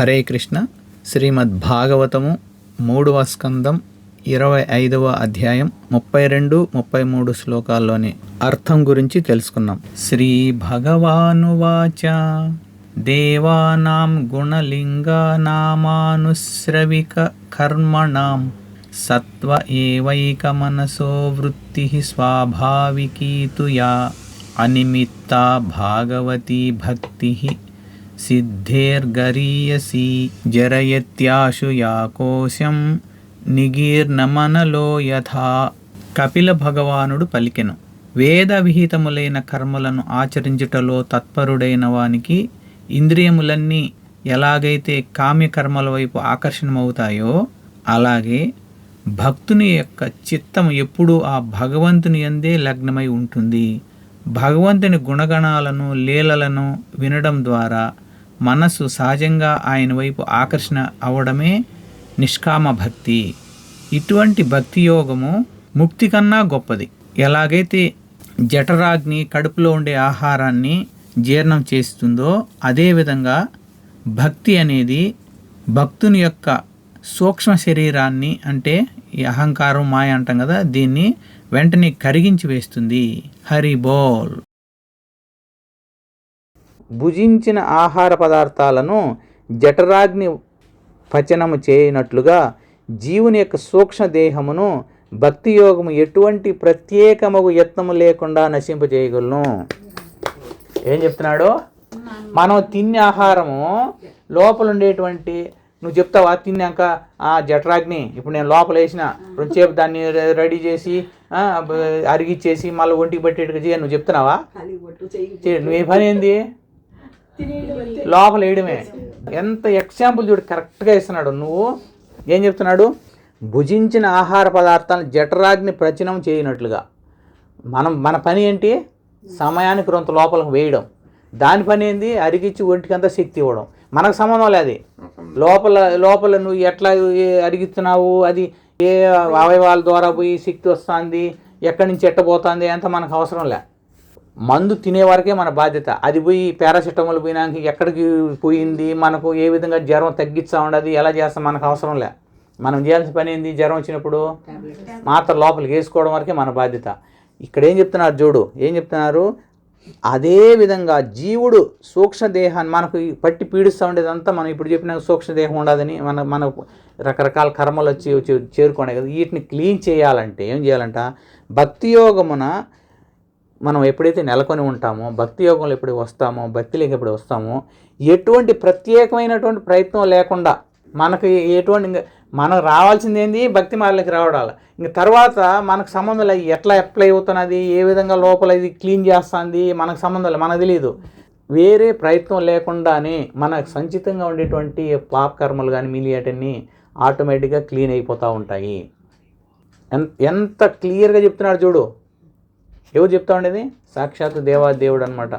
హరే కృష్ణ. శ్రీమద్ భాగవతము మూడవ స్కందం ఇరవై ఐదవ అధ్యాయం ముప్పై రెండు ముప్పై మూడు శ్లోకాల్లోని అర్థం గురించి తెలుసుకున్నాం. శ్రీ భగవానువాచ. దేవానాం గుణలింగానామానుశ్రవిక కర్మణాం సత్వ ఏవైక మనసో వృత్తి స్వాభావికీతుయా. అనిమిత్తా భాగవతీ భక్తి సిద్ధేర్గరీయసి జరయత్యాశు యాకోశం నిగీర్ణమనలో యథా కపిల భగవానుడు పలికెను వేద విహితములైన కర్మలను ఆచరించుటలో తత్పరుడైన వానికి ఇంద్రియములన్నీ ఎలాగైతే కామ్యకర్మల వైపు ఆకర్షణమవుతాయో అలాగే భక్తుని యొక్క చిత్తం ఎప్పుడూ ఆ భగవంతుని ఎందే లగ్నమై ఉంటుంది. భగవంతుని గుణగణాలను లీలలను వినడం ద్వారా మనసు సహజంగా ఆయన వైపు ఆకర్షణ అవడమే నిష్కామ భక్తి. ఇటువంటి భక్తి యోగము ముక్తి కన్నా గొప్పది. ఎలాగైతే జఠరాగ్ని కడుపులో ఉండే ఆహారాన్ని జీర్ణం చేస్తుందో అదేవిధంగా భక్తి అనేది భక్తుని యొక్క సూక్ష్మ శరీరాన్ని అంటే ఈ అహంకారం మాయ అంటాం కదా దీన్ని వెంటనే కరిగించి వేస్తుంది. హరి బోల్. భుజించిన ఆహార పదార్థాలను జఠరాగ్ని పచనము చేయనట్లుగా జీవుని యొక్క సూక్ష్మ దేహమును భక్తి యోగము ఎటువంటి ప్రత్యేకమగు యత్నము లేకుండా నశింపజేయగలను ఏం చెప్తున్నాడు? మనం తినే ఆహారము లోపల ఉండేటువంటి నువ్వు చెప్తావా తిన్నాక ఆ జఠరాగ్ని ఇప్పుడు నేను లోపల వేసిన రెండుసేపు దాన్ని రెడీ చేసి అరిగిచ్చేసి మళ్ళీ ఒంటికి పట్టేట్టుగా చేయ నువ్వు చెప్తున్నావా? నువ్వు ఏ పని ఏంది? లోపల వేయడమే. ఎంత ఎగ్జాంపుల్ చూడు కరెక్ట్గా ఇస్తున్నాడు నువ్వు ఏం చెప్తున్నాడు? భుజించిన ఆహార పదార్థాలను జఠరాగ్ని ప్రచనం చేయనట్లుగా. మనం మన పని ఏంటి? సమయానికి కొంత లోపలికి వేయడం. దాని పని ఏంది? అరిగిచ్చి ఒంటికంతా శక్తి ఇవ్వడం. మనకు సంబంధం లేదు అది. లోపల లోపల నువ్వు ఎట్లా అరిగిస్తున్నావు? అది ఏ అవయవాల ద్వారా పోయి శక్తి వస్తుంది? ఎక్కడి నుంచి ఎట్టబోతుంది? అంత మనకు అవసరం లే. మందు తినే వరకే మన బాధ్యత. అది పోయి పారాసిటమాల్ పోయినాక ఎక్కడికి పోయింది? మనకు ఏ విధంగా జ్వరం తగ్గిస్తా ఉండదు? ఎలా చేస్తాం? మనకు అవసరం లే. మనం చేయాల్సిన పని ఏంది? జ్వరం వచ్చినప్పుడు మాత్ర లోపలికి వేసుకోవడం వరకే మన బాధ్యత. ఇక్కడ ఏం చెప్తున్నారు చూడు? ఏం చెప్తున్నారు? అదే విధంగా జీవుడు సూక్ష్మ దేహాన్ని మనకు పట్టి పీడిస్తూ ఉండేదంతా మనం ఇప్పుడు చెప్పిన సూక్ష్మ దేహం ఉండదని మన మనకు రకరకాల కర్మలు వచ్చి వచ్చి చేరుకునే కదా. వీటిని క్లీన్ చేయాలంటే ఏం చేయాలంట? భక్తి యోగమున మనం ఎప్పుడైతే నెలకొని ఉంటామో భక్తి యోగంలో ఎప్పుడు వస్తామో భక్తిలోకి ఎప్పుడు వస్తామో ఎటువంటి ప్రత్యేకమైనటువంటి ప్రయత్నం లేకుండా మనకి ఎటువంటి ఇంక మనకు రావాల్సింది ఏంది? భక్తి మార్లకి రావడాలి. ఇంక తర్వాత మనకు సంబంధం లేదు ఎట్లా అప్లై అవుతున్నది ఏ విధంగా లోపల ఇది క్లీన్ చేస్తుంది మనకు సంబంధం లేదు మనకు తెలియదు వేరే ప్రయత్నం లేకుండానే మనకు సంచితంగా ఉండేటువంటి పాప కర్మలు కానీ మిలియటన్ని ఆటోమేటిక్గా క్లీన్ అయిపోతూ ఉంటాయి. ఎంత ఎంత క్లియర్గా చెప్తున్నాడు చూడు. ఎవరు చెప్తా ఉండేది? సాక్షాత్ దేవా దేవుడు అనమాట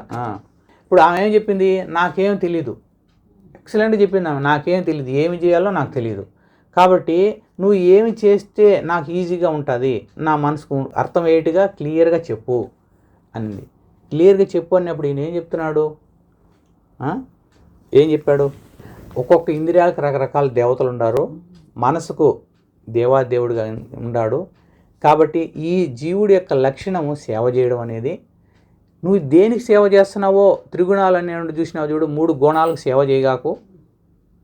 ఇప్పుడు ఆమె ఏం చెప్పింది? నాకేం తెలీదు. ఎక్సలెంట్ చెప్పింది ఆమె. నాకేం తెలియదు ఏమి చేయాలో నాకు తెలియదు కాబట్టి నువ్వు ఏమి చేస్తే నాకు ఈజీగా ఉంటుంది? నా మనసుకు అర్థమయ్యేట్టుగా క్లియర్గా చెప్పు అనింది. క్లియర్గా చెప్పు అన్నప్పుడు ఈయన ఏం చెప్తున్నాడు? ఏం చెప్పాడు? ఒక్కొక్క ఇంద్రియాలకు రకరకాల దేవతలు ఉన్నారు మనసుకు దేవాదేవుడుగా ఉన్నాడు కాబట్టి ఈ జీవుడి యొక్క లక్షణము సేవ చేయడం అనేది. నువ్వు దేనికి సేవ చేస్తున్నావో? త్రిగుణాలు అనేవి చూసినావు చూడు మూడు గుణాలకు సేవ చేయగాకు.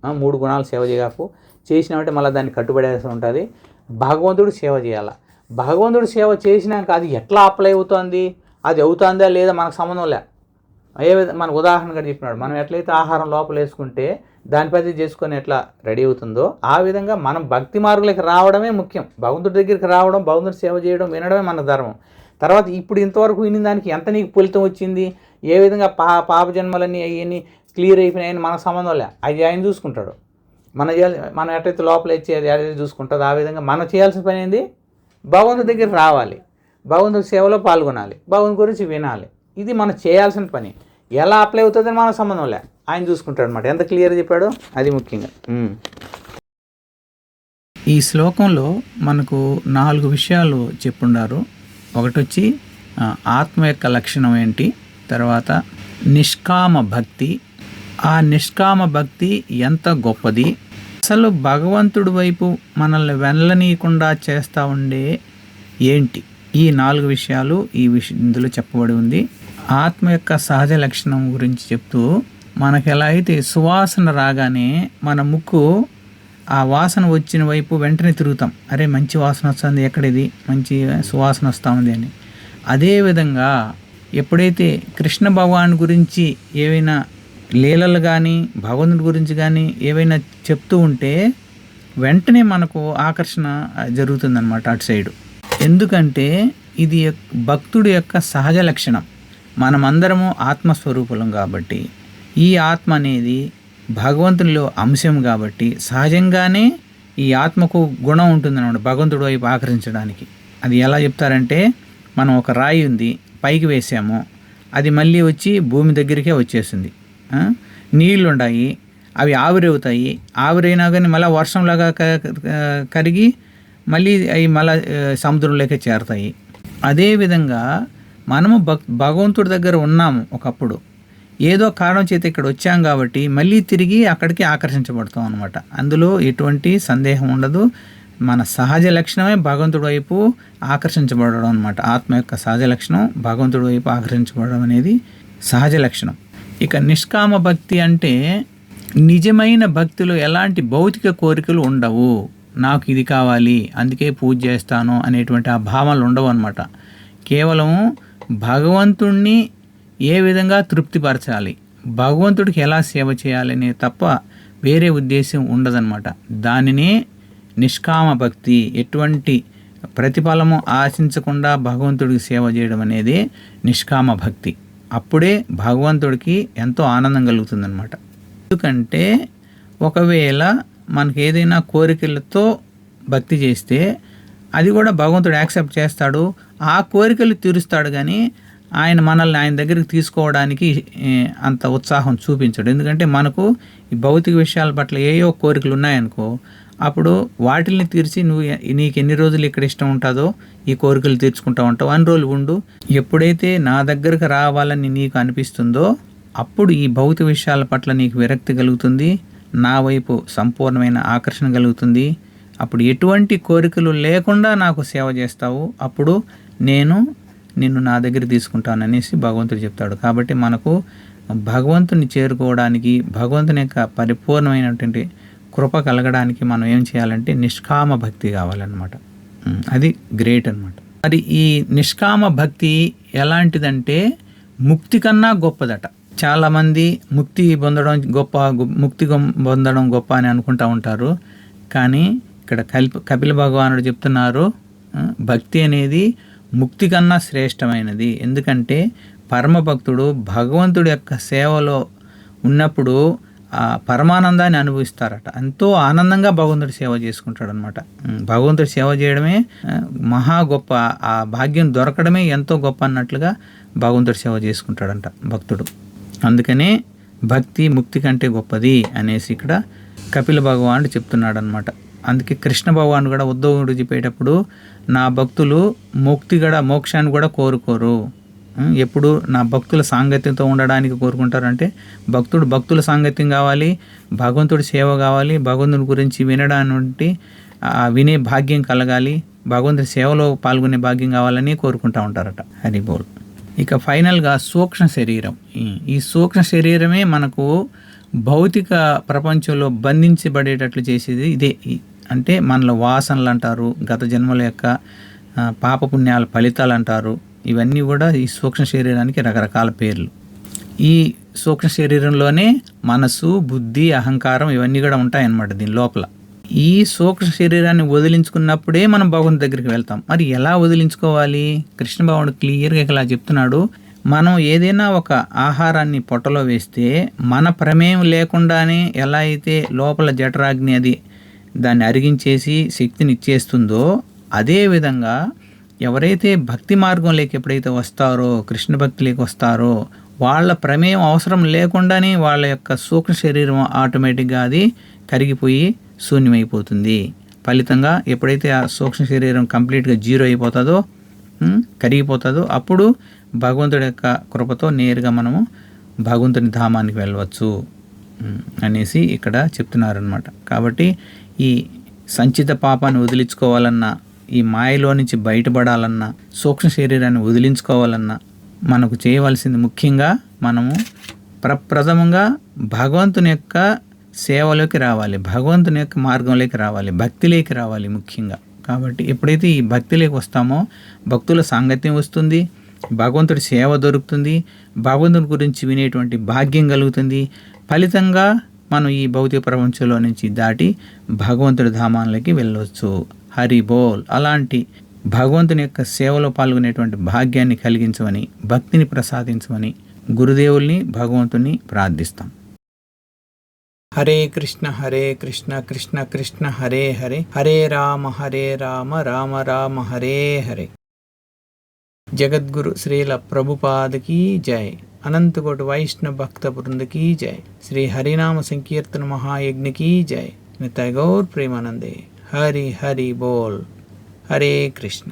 మూడు గుణాలు సేవ చేయగాకు. చేసినామంటే మళ్ళీ దాన్ని కట్టుబడేసి ఉంటుంది. భగవంతుడు సేవ చేయాలి. భగవంతుడు సేవ చేసినాక అది ఎట్లా అప్లై అవుతుంది? అది అవుతుందా లేదా మనకు సంబంధం లే. ఏ విధంగా మన ఉదాహరణగా చెప్పినాడు మనం ఎట్లయితే ఆహారం లోపల వేసుకుంటే దాని చేసుకొని ఎట్లా రెడీ అవుతుందో ఆ విధంగా మనం భక్తి మార్గులకి రావడమే ముఖ్యం. భగవంతుడి దగ్గరికి రావడం భగవంతుడి సేవ చేయడం వినడమే మన ధర్మం. తర్వాత ఇప్పుడు ఇంతవరకు విని దానికి ఎంత నీకు ఫలితం వచ్చింది? ఏ విధంగా పా పాప జన్మలన్నీ అవన్నీ క్లియర్ అయిపోయినాయని మన సంబంధం లే. అది ఆయన చూసుకుంటాడు. మన చేయాలి మనం ఎట్లయితే లోపల ఇచ్చి అది అది చూసుకుంటుందో ఆ విధంగా మనం చేయాల్సిన పని ఏంది? భగవంతుడి దగ్గర రావాలి. భగవంతుడి సేవలో పాల్గొనాలి. భగవంతుడి గురించి వినాలి. ఇది మనం చేయాల్సిన పని. ఎలా అప్లై అవుతుందని మనకు సంబంధం లే. ఆయన చూసుకుంటాడు అనమాట ఎంత క్లియర్ చెప్పాడో అది ముఖ్యంగా. ఈ శ్లోకంలో మనకు నాలుగు విషయాలు చెప్పుండారు. ఒకటి వచ్చి ఆత్మ యొక్క లక్షణం ఏంటి? తర్వాత నిష్కామ భక్తి. ఆ నిష్కామ భక్తి ఎంత గొప్పది? అసలు భగవంతుడి వైపు మనల్ని వెళ్ళనీయకుండా చేస్తూ ఉండే ఏంటి? ఈ నాలుగు విషయాలు ఈ విష ఇందులో చెప్పబడి ఉంది. ఆత్మ యొక్క సహజ లక్షణం గురించి చెప్తూ మనకి ఎలా అయితే సువాసన రాగానే మన ముక్కు ఆ వాసన వచ్చిన వైపు వెంటనే తిరుగుతాం. అరే మంచి వాసన వస్తుంది ఎక్కడిది? మంచి సువాసన వస్తుంది అని. అదేవిధంగా ఎప్పుడైతే కృష్ణ భగవాన్ గురించి ఏవైనా లీలలు కానీ భగవంతుడి గురించి కానీ ఏవైనా చెప్తూ ఉంటే వెంటనే మనకు ఆకర్షణ జరుగుతుందన్నమాట అటు సైడు. ఎందుకంటే ఇది భక్తుడి యొక్క సహజ లక్షణం. మనమందరము ఆత్మస్వరూపులం కాబట్టి ఈ ఆత్మ అనేది భగవంతునిలో అంశం కాబట్టి సహజంగానే ఈ ఆత్మకు గుణం ఉంటుందన్నమాట భగవంతుడు వైపు ఆకర్షించడానికి అది ఎలా చెప్తారంటే మనం ఒక రాయి ఉంది పైకి వేసాము అది మళ్ళీ వచ్చి భూమి దగ్గరికే వచ్చేసింది నీళ్ళు ఉన్నాయి అవి ఆవిరవుతాయి ఆవిరైనా కానీ మళ్ళీ వర్షంలాగా కరిగి మళ్ళీ అవి మళ్ళీ సముద్రంలోకి చేరతాయి. అదేవిధంగా మనము భక్ భగవంతుడి దగ్గర ఉన్నాము ఒకప్పుడు. ఏదో కారణం చేత ఇక్కడ వచ్చాం కాబట్టి మళ్ళీ తిరిగి అక్కడికి ఆకర్షించబడతాం అనమాట అందులో ఎటువంటి సందేహం ఉండదు. మన సహజ లక్షణమే భగవంతుడి వైపు ఆకర్షించబడడం అనమాట ఆత్మ యొక్క సహజ లక్షణం భగవంతుడి వైపు ఆకర్షించబడడం అనేది సహజ లక్షణం. ఇక నిష్కామ భక్తి అంటే నిజమైన భక్తిలో ఎలాంటి భౌతిక కోరికలు ఉండవు. నాకు ఇది కావాలి అందుకే పూజ చేస్తాను అనేటువంటి ఆ భావనలు ఉండవు అనమాట కేవలం భగవంతుణ్ణి ఏ విధంగా తృప్తిపరచాలి? భగవంతుడికి ఎలా సేవ చేయాలనే తప్ప వేరే ఉద్దేశం ఉండదన్నమాట. దానినే నిష్కామ భక్తి ఎటువంటి ప్రతిఫలము ఆశించకుండా భగవంతుడికి సేవ చేయడం అనేది నిష్కామ భక్తి. అప్పుడే భగవంతుడికి ఎంతో ఆనందం కలుగుతుందన్నమాట. ఎందుకంటే ఒకవేళ మనకి ఏదైనా కోరికలతో భక్తి చేస్తే అది కూడా భగవంతుడు యాక్సెప్ట్ చేస్తాడు. ఆ కోరికలు తీరుస్తాడు కానీ ఆయన మనల్ని ఆయన దగ్గరికి తీసుకోవడానికి అంత ఉత్సాహం చూపించడు. ఎందుకంటే మనకు ఈ భౌతిక విషయాల పట్ల ఏయో కోరికలు ఉన్నాయనుకో అప్పుడు వాటిల్ని తీర్చి నువ్వు నీకు ఎన్ని రోజులు ఇక్కడ ఇష్టం ఉంటుందో ఈ కోరికలు తీర్చుకుంటా ఉంటావు. అన్ని రోజులు ఉండు. ఎప్పుడైతే నా దగ్గరకు రావాలని నీకు అనిపిస్తుందో అప్పుడు ఈ భౌతిక విషయాల పట్ల నీకు విరక్తి కలుగుతుంది. నా వైపు సంపూర్ణమైన ఆకర్షణ కలుగుతుంది. అప్పుడు ఎటువంటి కోరికలు లేకుండా నాకు సేవ చేస్తావు అప్పుడు నేను నిన్ను నా దగ్గర తీసుకుంటాను అనేసి భగవంతుడు చెప్తాడు. కాబట్టి మనకు భగవంతుని చేరుకోవడానికి భగవంతుని యొక్క పరిపూర్ణమైనటువంటి కృప కలగడానికి మనం ఏం చేయాలంటే నిష్కామ భక్తి కావాలన్నమాట. అది గ్రేట్ అన్నమాట. మరి ఈ నిష్కామ భక్తి ఎలాంటిదంటే ముక్తి కన్నా గొప్పదట. చాలామంది ముక్తి పొందడం గొప్ప ముక్తి గొం- పొందడం గొప్ప అని అనుకుంటా ఉంటారు. కానీ ఇక్కడ కల్ప కపిల భగవానుడు చెప్తున్నారు భక్తి అనేది ముక్తి కన్నా శ్రేష్టమైనది. ఎందుకంటే పరమభక్తుడు భగవంతుడి యొక్క సేవలో ఉన్నప్పుడు ఆ పరమానందాన్ని అనుభవిస్తారట. ఎంతో ఆనందంగా భగవంతుడి సేవ చేసుకుంటాడు అనమాట భగవంతుడి సేవ చేయడమే మహా గొప్ప ఆ భాగ్యం దొరకడమే ఎంతో గొప్ప అన్నట్లుగా భగవంతుడి సేవ చేసుకుంటాడంట భక్తుడు. అందుకనే భక్తి ముక్తి కంటే గొప్పది అనేసి ఇక్కడ కపిల భగవానుడు చెప్తున్నాడు అనమాట అందుకే కృష్ణ భగవాన్ కూడా ఉద్ధవుడు చెప్పేటప్పుడు నా భక్తులు ముక్తి కూడా మోక్షాన్ని కూడా కోరుకోరు. ఎప్పుడు నా భక్తుల సాంగత్యంతో ఉండడానికి కోరుకుంటారంటే భక్తుడు భక్తుల సాంగత్యం కావాలి భగవంతుడి సేవ కావాలి భగవంతుడి గురించి వినడానికి వినే భాగ్యం కలగాలి భగవంతుడి సేవలో పాల్గొనే భాగ్యం కావాలని కోరుకుంటా ఉంటారట హరి బోల్ ఇక ఫైనల్గా సూక్ష్మ శరీరం. ఈ- సూక్ష్మ శరీరమే మనకు భౌతిక ప్రపంచంలో బంధించబడేటట్లు చేసేది ఇదే. అంటే మనలో వాసనలు అంటారు గత జన్మల యొక్క పాపపుణ్యాల ఫలితాలు అంటారు ఇవన్నీ కూడా ఈ సూక్ష్మ శరీరానికి రకరకాల పేర్లు. ఈ సూక్ష్మ శరీరంలోనే మనసు బుద్ధి అహంకారం ఇవన్నీ కూడా ఉంటాయన్నమాట దీని లోపల. ఈ సూక్ష్మ శరీరాన్ని వదిలించుకున్నప్పుడే మనం భగవంతు దగ్గరికి వెళ్తాం. మరి ఎలా వదిలించుకోవాలి? కృష్ణ భగవానుడు క్లియర్గా ఇలా చెప్తున్నాడు. మనం ఏదైనా ఒక ఆహారాన్ని పొట్టలో వేస్తే మన ప్రమేయం లేకుండానే ఎలా అయితే లోపల జఠరాగ్ని అది దాన్ని అరిగించేసి శక్తిని ఇచ్చేస్తుందో అదే విధంగా ఎవరైతే భక్తి మార్గంలోకి ఎప్పుడైతే వస్తారో కృష్ణ భక్తిలోకి వస్తారో వాళ్ళ ప్రమేయం అవసరం లేకుండానే వాళ్ళ యొక్క సూక్ష్మ శరీరం ఆటోమేటిక్గా అది కరిగిపోయి శూన్యమైపోతుంది. ఫలితంగా ఎప్పుడైతే ఆ సూక్ష్మ శరీరం కంప్లీట్గా జీరో అయిపోతుందో కరిగిపోతుందో అప్పుడు భగవంతుడి యొక్క కృపతో నేరుగా మనము భగవంతుని ధామానికి వెళ్ళవచ్చు అనేసి ఇక్కడ చెప్తున్నారనమాట కాబట్టి ఈ సంచిత పాపాన్ని వదిలించుకోవాలన్నా ఈ మాయలో నుంచి బయటపడాలన్నా సూక్ష్మ శరీరాన్ని వదిలించుకోవాలన్నా మనకు చేయవలసింది ముఖ్యంగా మనము ప్రప్రథమంగా భగవంతుని యొక్క సేవలోకి రావాలి భగవంతుని యొక్క మార్గంలోకి రావాలి భక్తిలోకి రావాలి ముఖ్యంగా. కాబట్టి ఎప్పుడైతే ఈ భక్తిలోకి వస్తామో భక్తుల సాంగత్యం వస్తుంది భగవంతుడి సేవ దొరుకుతుంది భగవంతుని గురించి వినేటువంటి భాగ్యం కలుగుతుంది ఫలితంగా మనం ఈ భౌతిక ప్రపంచంలో నుంచి దాటి భగవంతుడి ధామాలకి వెళ్ళవచ్చు హరి బోల్. అలాంటి భగవంతుని యొక్క సేవలో పాల్గొనేటువంటి భాగ్యాన్ని కలిగించమని భక్తిని ప్రసాదించమని గురుదేవుల్ని భగవంతుని ప్రార్థిస్తాం. హరే కృష్ణ హరే కృష్ణ కృష్ణ కృష్ణ హరే హరే. హరే రామ హరే రామ రామ రామ హరే హరే. జగద్గురు శ్రీల ప్రభుపాదకి జై. అనంతకోటి వైష్ణవ భక్త బృందకి జై. శ్రీ హరినామ సంకీర్తన మహాయజ్ఞకి జై. నితయ గౌర్ ప్రేమానందే. హరి హరి బోల్. హరే కృష్ణ.